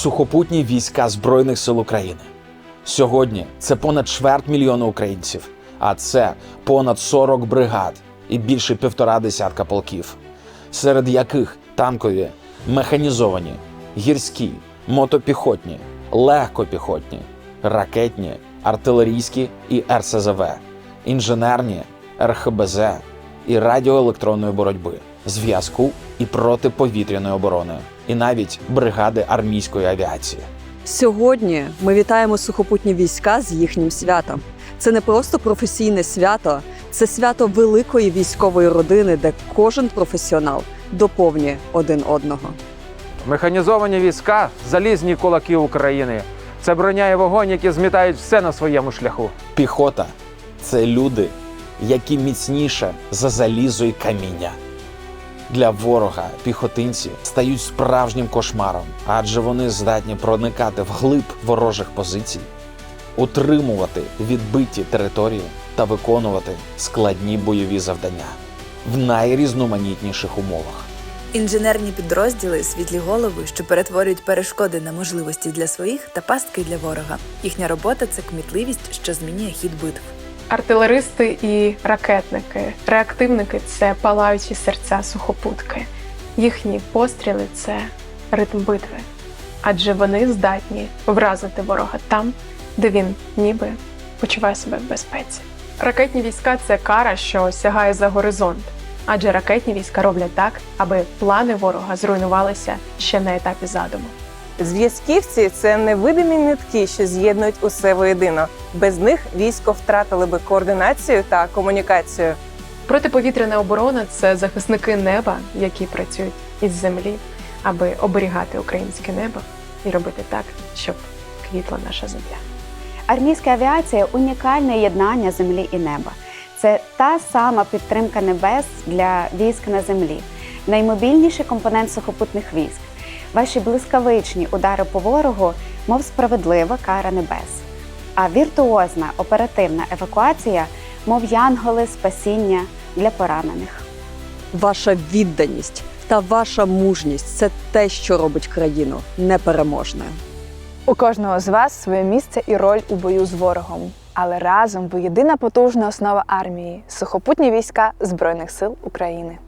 сухопутні війська Збройних сил України. Сьогодні це понад чверть мільйона українців, а це понад 40 бригад і більше півтора десятка полків, серед яких танкові, механізовані, гірські, мотопіхотні, легкопіхотні, ракетні, артилерійські і РСЗВ, інженерні, РХБЗ і радіоелектронної боротьби, зв'язку і протиповітряної оборони, і навіть бригади армійської авіації. Сьогодні ми вітаємо сухопутні війська з їхнім святом. Це не просто професійне свято, це свято великої військової родини, де кожен професіонал доповнює один одного. Механізовані війська залізні кулаки України. Це броня і вогонь, які змітають все на своєму шляху. Піхота це люди, які міцніше за залізо і каміння. Для ворога піхотинці стають справжнім кошмаром, адже вони здатні проникати вглиб ворожих позицій, утримувати відбиті території та виконувати складні бойові завдання в найрізноманітніших умовах. Інженерні підрозділи світлі голови, що перетворюють перешкоди на можливості для своїх та пастки для ворога. Їхня робота це кмітливість, що змінює хід битв. Артилеристи і ракетники, реактивники це палаючі серця сухопутки. Їхні постріли це ритм битви, адже вони здатні вразити ворога там, де він ніби почуває себе в безпеці. Ракетні війська це кара, що сягає за горизонт, адже ракетні війська роблять так, аби плани ворога зруйнувалися ще на етапі задуму. Зв'язківці це невидимі нитки, що з'єднують усе воєдино. Без них військо втратили би координацію та комунікацію. Протиповітряна оборона це захисники неба, які працюють із землі, аби оберігати українське небо і робити так, щоб квітла наша земля. Армійська авіація унікальне єднання землі і неба. Це та сама підтримка небес для військ на землі, наймобільніший компонент сухопутних військ. Ваші блискавичні удари по ворогу, мов справедлива кара небес. А віртуозна оперативна евакуація, мов янголи спасіння для поранених. Ваша відданість та ваша мужність це те, що робить країну непереможною. У кожного з вас своє місце і роль у бою з ворогом. Але разом ви єдина потужна основа армії сухопутні війська Збройних сил України.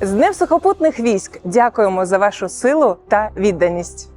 З Днем сухопутних військ дякуємо за вашу силу та відданість.